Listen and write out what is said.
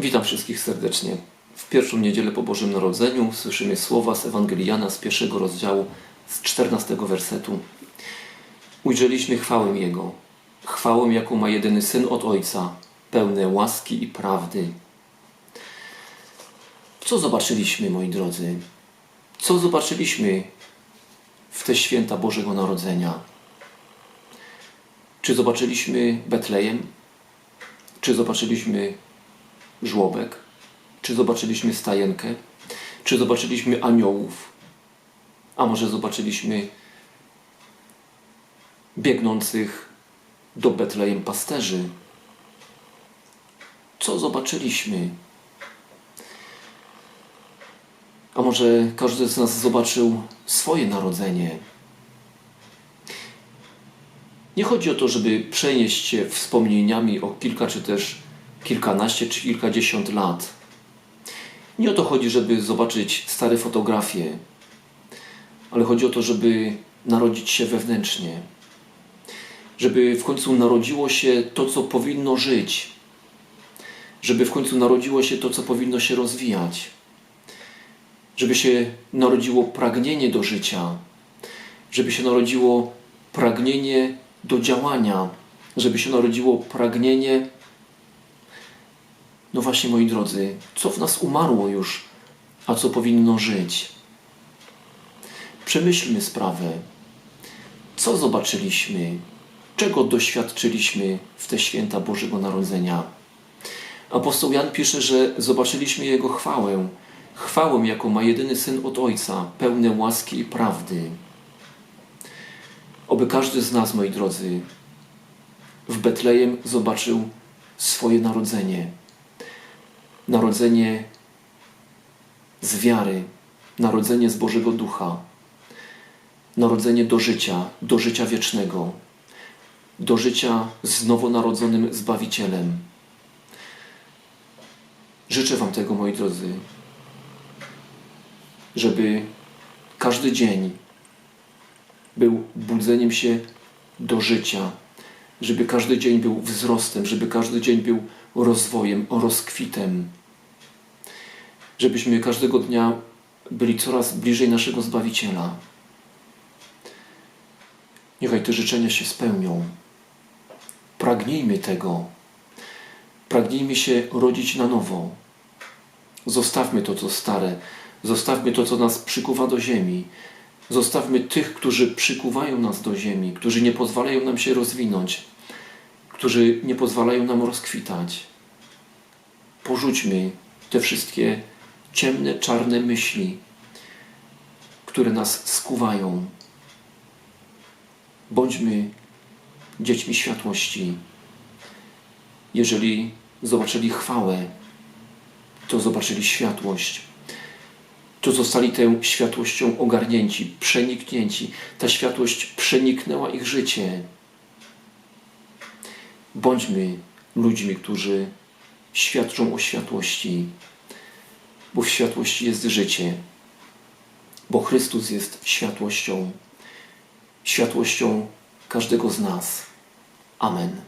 Witam wszystkich serdecznie. W pierwszą niedzielę po Bożym Narodzeniu słyszymy słowa z Ewangeliana z pierwszego rozdziału, z czternastego wersetu. Ujrzeliśmy chwałę Jego, chwałę, jaką ma jedyny Syn od Ojca, pełne łaski i prawdy. Co zobaczyliśmy, moi drodzy? Co zobaczyliśmy w te święta Bożego Narodzenia? Czy zobaczyliśmy Betlejem? Czy zobaczyliśmy żłobek? Czy zobaczyliśmy stajenkę? Czy zobaczyliśmy aniołów? A może zobaczyliśmy biegnących do Betlejem pasterzy? Co zobaczyliśmy? A może każdy z nas zobaczył swoje narodzenie? Nie chodzi o to, żeby przenieść się wspomnieniami o kilka czy też kilkanaście czy kilkadziesiąt lat. Nie o to chodzi, żeby zobaczyć stare fotografie, ale chodzi o to, żeby narodzić się wewnętrznie. Żeby w końcu narodziło się to, co powinno żyć. Żeby w końcu narodziło się to, co powinno się rozwijać. Żeby się narodziło pragnienie do życia. Żeby się narodziło pragnienie do działania. Żeby się narodziło pragnienie no właśnie, moi drodzy, co w nas umarło już, a co powinno żyć? Przemyślmy sprawę. Co zobaczyliśmy? Czego doświadczyliśmy w te święta Bożego Narodzenia? Apostoł Jan pisze, że zobaczyliśmy Jego chwałę, chwałę, jaką ma jedyny Syn od Ojca, pełne łaski i prawdy. Oby każdy z nas, moi drodzy, w Betlejem zobaczył swoje narodzenie narodzenie z wiary, narodzenie z Bożego Ducha, narodzenie do życia, do życia wiecznego, do życia z nowonarodzonym Zbawicielem. Życzę Wam tego, moi drodzy, żeby każdy dzień był budzeniem się do życia, żeby każdy dzień był wzrostem, żeby każdy dzień był rozwojem, rozkwitem. Żebyśmy każdego dnia byli coraz bliżej naszego Zbawiciela. Niechaj te życzenia się spełnią. Pragnijmy tego. Pragnijmy się rodzić na nowo. Zostawmy to, co stare. Zostawmy to, co nas przykuwa do ziemi. Zostawmy tych, którzy przykuwają nas do ziemi, którzy nie pozwalają nam się rozwinąć, którzy nie pozwalają nam rozkwitać. Porzućmy te wszystkie ciemne, czarne myśli, które nas skuwają. Bądźmy dziećmi światłości. Jeżeli zobaczyli chwałę, to zobaczyli światłość. To zostali tą światłością ogarnięci, przeniknięci. Ta światłość przeniknęła ich życie. Bądźmy ludźmi, którzy świadczą o światłości, bo w światłości jest życie, bo Chrystus jest światłością, światłością każdego z nas. Amen.